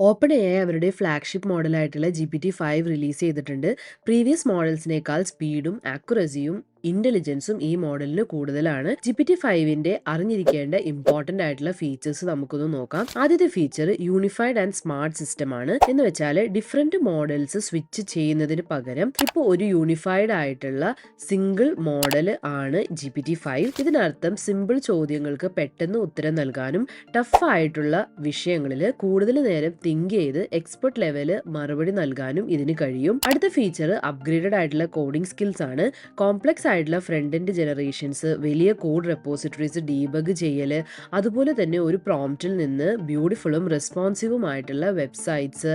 Open A I അവരുടെ flagship മോഡലായിട്ടുള്ള G P T five release ചെയ്തിട്ടുണ്ട് previous മോഡൽസിനേക്കാൾ സ്പീഡും ആക്യുറസിയും ഇന്റലിജൻസും ഈ മോഡലിന് കൂടുതലാണ്. ജി പി ടി ഫൈവിന്റെ അറിഞ്ഞിരിക്കേണ്ട ഇമ്പോർട്ടന്റ് ആയിട്ടുള്ള ഫീച്ചേഴ്സ് നമുക്കൊന്ന് നോക്കാം. ആദ്യത്തെ feature unified and smart system ആണ്. എന്ന് വെച്ചാൽ ഡിഫറെന്റ് മോഡൽസ് സ്വിച്ച് ചെയ്യുന്നതിന് പകരം ഇപ്പോൾ ഒരു യൂണിഫൈഡ് ആയിട്ടുള്ള സിംഗിൾ മോഡൽ ആണ് ജി പി ടി ഫൈവ് ഇതിനർത്ഥം സിമ്പിൾ ചോദ്യങ്ങൾക്ക് പെട്ടെന്ന് ഉത്തരം നൽകാനും ടഫ് ആയിട്ടുള്ള വിഷയങ്ങളിൽ കൂടുതൽ നേരം തിങ്ക് ചെയ്ത് എക്സ്പെർട്ട് ലെവൽ മറുപടി നൽകാനും ഇതിന് കഴിയും. അടുത്ത ഫീച്ചർ അപ്ഗ്രേഡഡ് ആയിട്ടുള്ള കോഡിംഗ് സ്കിൽസ് ആണ്. കോംപ്ലക്സ് ആയിട്ടുള്ള ഫ്രണ്ട് എൻഡ് ജനറേഷൻസ് വലിയ കോഡ് റെപ്പോസിറ്ററീസ് ഡീബഗ് ചെയ്യൽ അതുപോലെ തന്നെ ഒരു പ്രോംപ്റ്റിൽ നിന്ന് ബ്യൂട്ടിഫുള്ളും റെസ്പോൺസീവും ആയിട്ടുള്ള വെബ്സൈറ്റ്സ്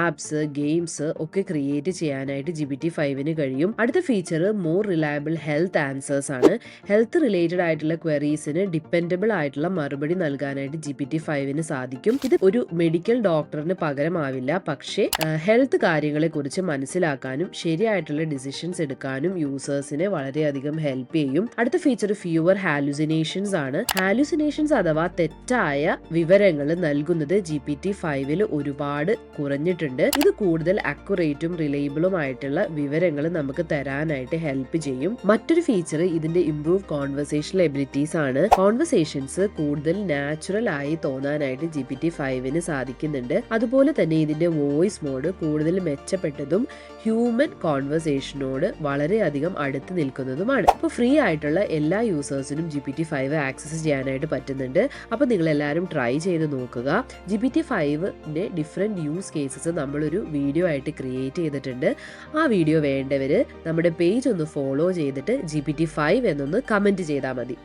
ആപ്സ് ഗെയിംസ് ഒക്കെ ക്രിയേറ്റ് ചെയ്യാനായിട്ട് ജി ബി ടി ഫൈവിന് കഴിയും. അടുത്ത feature more reliable health answers ആണ്. ഹെൽത്ത് റിലേറ്റഡ് ആയിട്ടുള്ള ക്വറീസിന് ഡിപ്പെൻഡബിൾ ആയിട്ടുള്ള മറുപടി നൽകാനായിട്ട് ജി പി ടി ഫൈവിന് സാധിക്കും. ഇത് ഒരു മെഡിക്കൽ ഡോക്ടറിന് പകരമാവില്ല. പക്ഷേ ഹെൽത്ത് കാര്യങ്ങളെ കുറിച്ച് മനസ്സിലാക്കാനും ശരിയായിട്ടുള്ള ഡിസിഷൻസ് എടുക്കാനും യൂസേഴ്സിനെ വളരെയധികം ഹെൽപ്പ് ചെയ്യും. അടുത്ത ഫീച്ചർ ഫ്യൂവർ ഹാലുസിനേഷൻസ് ആണ്. ഹാലുസിനേഷൻസ് അഥവാ തെറ്റായ വിവരങ്ങൾ നൽകുന്നത് ജി പി ടി ഫൈവിൽ ഒരുപാട് കുറഞ്ഞിട്ടുണ്ട്. ഇത് കൂടുതൽ അക്യുറേറ്റും റിലയബിളും ആയിട്ടുള്ള വിവരങ്ങൾ നമുക്ക് തരാനായിട്ട് ഹെൽപ്പ് ചെയ്യും. മറ്റൊരു ഫീച്ചർ ഇതിന്റെ ഇംപ്രൂവ് കോൺവെർസേഷണൽ എബിലിറ്റീസ് ആണ്. കോൺവെർസേഷൻസ് കൂടുതൽ നാച്ചുറൽ ആയി തോന്നാനായിട്ട് ജി പി ടി ഫൈവിന് സാധിക്കുന്നുണ്ട്. അതുപോലെ തന്നെ ഇതിന്റെ വോയിസ് മോഡ് കൂടുതൽ മെച്ചപ്പെട്ടതും ഹ്യൂമൻ കോൺവെർസേഷനോട് വളരെയധികം അടുത്ത് നിൽക്കുന്നതുമാണ് അപ്പോൾ ഫ്രീ ആയിട്ടുള്ള എല്ലാ യൂസേഴ്സിനും G P T five access ചെയ്യാനായിട്ട് പറ്റുന്നുണ്ട്. അപ്പോൾ നിങ്ങൾ എല്ലാവരും ട്രൈ ചെയ്ത് നോക്കുക. ജി പി ടി ഫൈവിന്റെ ഡിഫറെന്റ് യൂസ് കേസസ് നമ്മളൊരു വീഡിയോ ആയിട്ട് ക്രിയേറ്റ് ചെയ്തിട്ടുണ്ട്. ആ വീഡിയോ വേണ്ടവർ നമ്മുടെ പേജ് ഒന്ന് ഫോളോ ചെയ്തിട്ട് ജി പി ടി ഫൈവ് എന്നൊന്ന് കമന്റ് ചെയ്താൽ മതി.